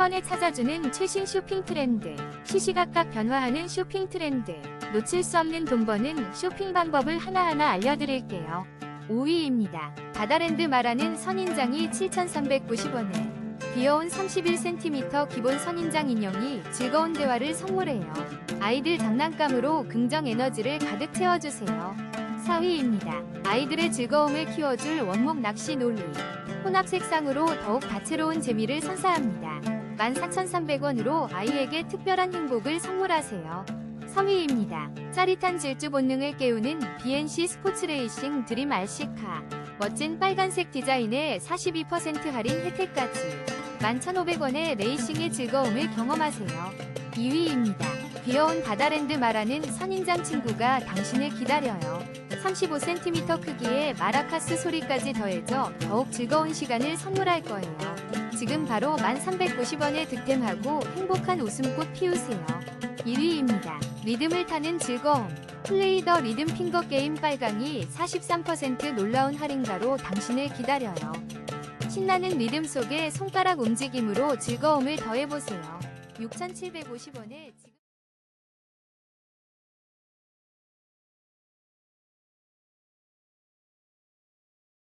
번에 찾아주는 최신 쇼핑 트렌드, 시시각각 변화하는 쇼핑 트렌드, 놓칠 수 없는 돈 버는 쇼핑 방법을 하나하나 알려드릴게요. 5위입니다. 바다랜드 말하는 선인장이 7,390원에 귀여운 31cm 기본 선인장 인형이 즐거운 대화를 선물해요. 아이들 장난감으로 긍정 에너지를 가득 채워주세요. 4위입니다. 아이들의 즐거움을 키워줄 원목 낚시 놀이. 혼합 색상으로 더욱 다채로운 재미를 선사합니다. 14,300원으로 아이에게 특별한 행복을 선물하세요. 3위입니다. 짜릿한 질주 본능을 깨우는 BNC 스포츠 레이싱 드림 RC카. 멋진 빨간색 디자인에 42% 할인 혜택까지. 11,500원의 레이싱의 즐거움을 경험하세요. 2위입니다. 귀여운 바다랜드 말하는 선인장 친구가 당신을 기다려요. 35cm 크기의 마라카스 소리까지 더해져 더욱 즐거운 시간을 선물할 거예요. 지금 바로 1350원에 득템하고 행복한 웃음꽃 피우세요. 1위입니다. 리듬을 타는 즐거움. 플레이 더 리듬 핑거 게임 빨강이 43% 놀라운 할인가로 당신을 기다려요. 신나는 리듬 속에 손가락 움직임으로 즐거움을 더해보세요. 6,750원에 지금